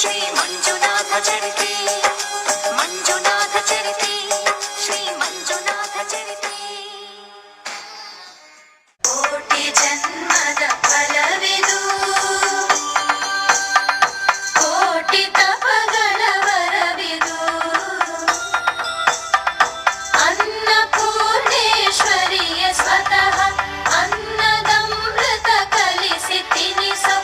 శ్రీ మంజునాథ చరితి మంజునాథ చరితి శ్రీ మంజునాథ చరితి కోటి జన్మద ఫలవిదు కోటి తపగల వరవిదు. అన్నపూర్ణేశ్వరియ స్వతః అన్నదమృత కలిసి తినిసొ